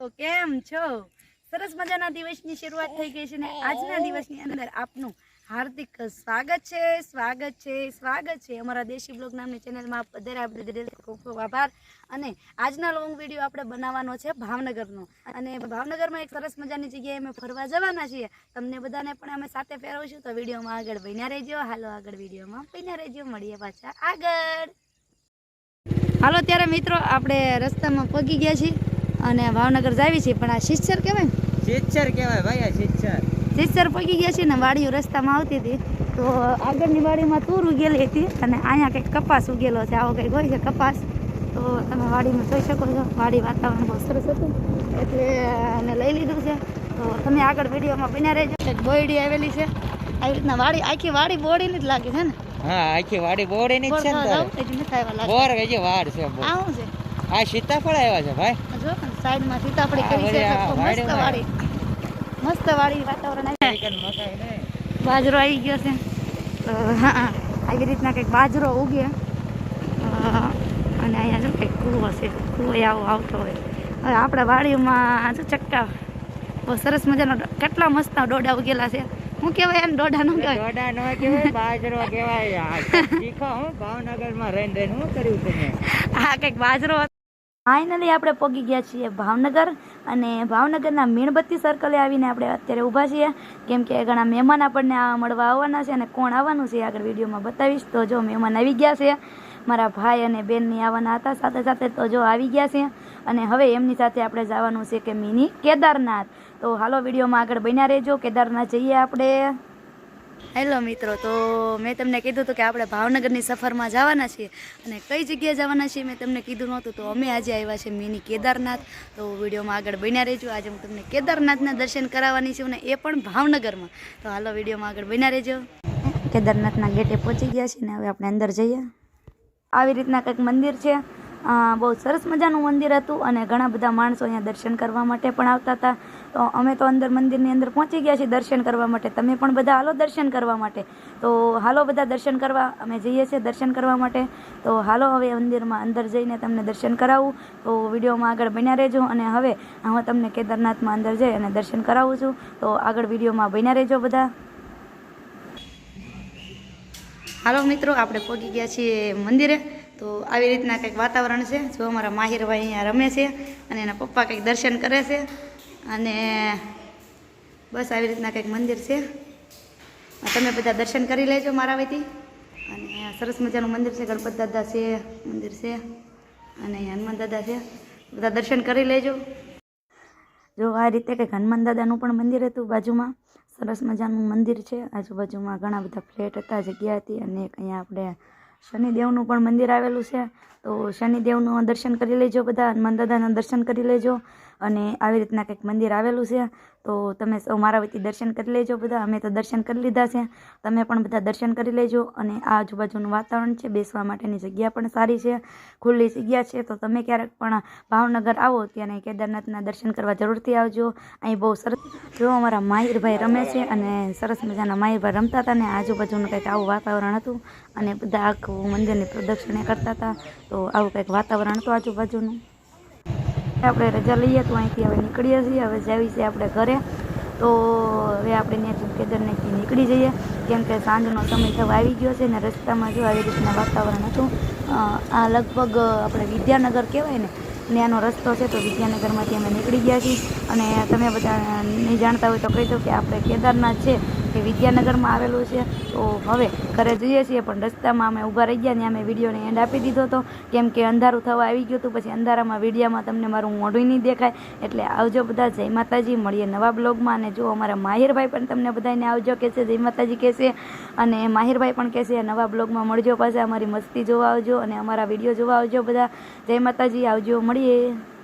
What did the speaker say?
તો કેમ છો? સરસ મજાના દિવસની શરૂઆત થઈ ગઈ છે ને આજના દિવસની અંદર આપનું હાર્દિક સ્વાગત છે સ્વાગત છે સ્વાગત છે. અમારા દેશી બ્લોગ નામની ચેનલમાં વધારે આપણે ખૂબ ખૂબ આભાર. અને આજના લોંગ વીડિયો આપણે બનાવવાનો છે ભાવનગરનો. અને ભાવનગરમાં એક સરસ મજાની જગ્યાએ અમે ફરવા જવાના છીએ. તમને બધાને પણ અમે સાથે ફેરવશું. તો વિડીયોમાં આગળ બન્યા રહેજો. હાલો આગળ વિડીયોમાં બન્યા રહેજો. મળીએ પાછા આગળ. હાલો ત્યારે મિત્રો, આપણે રસ્તામાં પગી ગયા છીએ. અને ભાવનગર જાવી છીએ પણ આ શિસ્તર કહેવાય શિક્ષર કહેવાય ભાઈ આ શિક્ષર શિસ્તર પગી ગયા છે ને વાડીઓ રસ્તામાં આવતી હતી. તો આગળની વાડીમાં તૂર ઉગેલી હતી અને અહીંયા કંઈક કપાસ ઉગેલો છે આવો કંઈક હોય છે કપાસ. તો તમે વાડીમાં જોઈ શકો છો વાડી વાતાવરણ બહુ સરસ હતું. એટલે એને લઈ લીધું છે. તો તમે આગળ વિડીયોમાં બન્યા રહેજો. બોયડી આવેલી છે. આવી રીતના વાડી આખી વાડી બોડીની જ લાગે છે ને? હા આખી વાડી બોડીની જ છે ને બોર હજી વાર છે આવું છે? આ સીતાફળ આવ્યા છે ભાઈ? જો સાઈડમાં સીતાફળી કરી છે મસ્ત વાળી મસ્ત વાળી વાતાવરણ આવી બાજરો આવી ગયો છે. તો હા આવી રીતના કંઈક બાજરો ઉગે. અને અહીંયા જો કંઈક કૂવો છે. કૂવો આવો આવતો હોય. હવે આપણા વાડીમાં જો ચક્કા. બહુ સરસ મજાનો કેટલા મસ્ત ડોડા ઉગેલા છે. હું કહેવાય એમ ડોડા ન કહેવાય. દોડા નો કહેવાય બાજરો કહેવાય. આ શીખો હું ભાવનગરમાં રહીને રહીને હું કર્યું તમે આ કંઈક બાજરો ફાઇનલી આપણે પહોંચી ગયા છીએ ભાવનગર અને ભાવનગરના મીણબત્તી સર્કલે આવીને આપણે અત્યારે ઊભા છીએ. કેમ કે ઘણા મહેમાન આપણને મળવા આવવાના છે અને કોણ આવવાનું છે આગળ વિડીયોમાં બતાવીશ. તો જો મહેમાન આવી ગયા છે, મારા ભાઈ અને બેનની આવવાના હતા, સાથે સાથે તો જો આવી ગયા છે. અને હવે એમની સાથે આપણે જવાનું છે કે મિની કેદારનાથ. તો હાલો વિડીયોમાં આગળ બન્યા રહેજો. કેદારનાથ જઈએ આપણે. હેલો મિત્રો, તો મેં તમને કીધું હતું કે આપણે ભાવનગરની સફરમાં જવાના છીએ અને કઈ જગ્યાએ જવાના છીએ મેં તમને કીધું નહોતું, તો અમે આજે આવ્યા છે મિની કેદારનાથ. તો વિડીયોમાં આગળ બન્યા રહેજો. આજે હું તમને કેદારનાથના દર્શન કરાવવાની છું અને એ પણ ભાવનગરમાં. તો હાલો વિડીયોમાં આગળ બન્યા રહેજો. કેદારનાથના ગેટે પહોંચી ગયા છીએ ને હવે આપણે અંદર જઈએ. આવી રીતના કંઈક મંદિર છે. બહુ સરસ મજાનું મંદિર હતું અને ઘણા બધા માણસો અહીંયા દર્શન કરવા માટે પણ આવતા હતા. તો અમે તો અંદર મંદિરની અંદર પહોંચી ગયા છીએ દર્શન કરવા માટે. તમે પણ બધા હાલો દર્શન કરવા માટે. તો હાલો બધા દર્શન કરવા, અમે જઈએ છીએ દર્શન કરવા માટે. તો હાલો હવે મંદિરમાં અંદર જઈને તમને દર્શન કરાવું. તો વિડીયોમાં આગળ બન્યા રહેજો અને હવે હું તમને કેદારનાથમાં અંદર જઈ અને દર્શન કરાવું છું. તો આગળ વિડીયોમાં બન્યા રહેજો બધા. હાલો મિત્રો, આપણે પહોંચી ગયા છીએ મંદિરે. તો આવી રીતના કંઈક વાતાવરણ છે, જો અમારા માહિરભાઈ અહીંયા રમે છે અને એના પપ્પા કંઈક દર્શન કરે છે અને બસ આવી રીતના કંઈક મંદિર છે. તમે બધા દર્શન કરી લેજો મારા વતી. અને સરસ મજાનું મંદિર છે, ગણપત દાદા છે, મંદિર છે અને હનુમાન દાદા છે. બધા દર્શન કરી લેજો. જો આ રીતે કંઈક હનુમાન દાદાનું પણ મંદિર હતું બાજુમાં. સરસ મજાનું મંદિર છે. આજુબાજુમાં ઘણા બધા ફ્લેટ હતા, જગ્યા હતી અને અહીંયા આપણે શનિદેવનું પણ મંદિર આવેલું છે. તો શનિદેવનું દર્શન કરી લેજો બધા હનુમાન દાદાના દર્શન કરી લેજો. અને આવી રીતના કંઈક મંદિર આવેલું છે, તો તમે સૌ મારા વતી દર્શન કરી લેજો બધા. અમે તો દર્શન કરી લીધા છે. તમે પણ બધા દર્શન કરી લેજો અને આ આજુબાજુનું વાતાવરણ છે, બેસવા માટેની જગ્યા પણ સારી છે, ખુલ્લી જગ્યા છે. તો તમે ક્યારેક પણ ભાવનગર આવો ત્યારે કેદારનાથના દર્શન કરવા જરૂરથી આવજો. અહીં બહુ સરસ જો અમારા માહિરભાઈ રમે છે અને સરસ મજાના માહિરભાઈ રમતા હતા ને આજુબાજુનું કંઈક આવું વાતાવરણ હતું અને બધા આખું મંદિરની પ્રદક્ષિણા કરતા હતા. તો આવું કંઈક વાતાવરણ હતું આજુબાજુનું. આપણે રજા લઈએ તો અહીંથી હવે નીકળીએ છીએ. હવે જાવી છે આપણે ઘરે. તો હવે આપણે ત્યાંથી કેદારનાથથી નીકળી જઈએ. કેમ કે સાંજનો સમય થવા આવી ગયો છે ને રસ્તામાં જો આવી રીતના વાતાવરણ હતું આ લગભગ આપણે વિદ્યાનગર કહેવાય ને, ત્યાંનો રસ્તો છે તો વિદ્યાનગરમાંથી અમે નીકળી ગયા છીએ. અને તમે બધા નહીં જાણતા હોય તો કહી દઉં કે આપણે કેદારનાથ છે. એ વિદ્યાનગરમાં આવેલું છે, તો હવે ઘરે જઈએ છીએ, પણ રસ્તામાં અમે ઊભા રહી ગયા ને અમે વિડીયોને એન્ડ આપી દીધો હતો. કેમ કે અંધારું થવા આવી ગયું હતું, પછી અંધારામાં વિડીયામાં તમને મારું મોઢું નહીં દેખાય. એટલે આવજો બધા, જય માતાજી. મળીએ નવા બ્લોગમાં. અને જો અમારા માહિરભાઈ પણ તમને બધાને આવજો કહેશે, જય માતાજી કહેશે. અને માહિરભાઈ પણ કહેશે, નવા બ્લોગમાં મળજો પાછા. અમારી મસ્તી જોવા આવજો અને અમારા વીડિયો જોવા આવજો બધા. જય માતાજી. આવજો, મળીએ.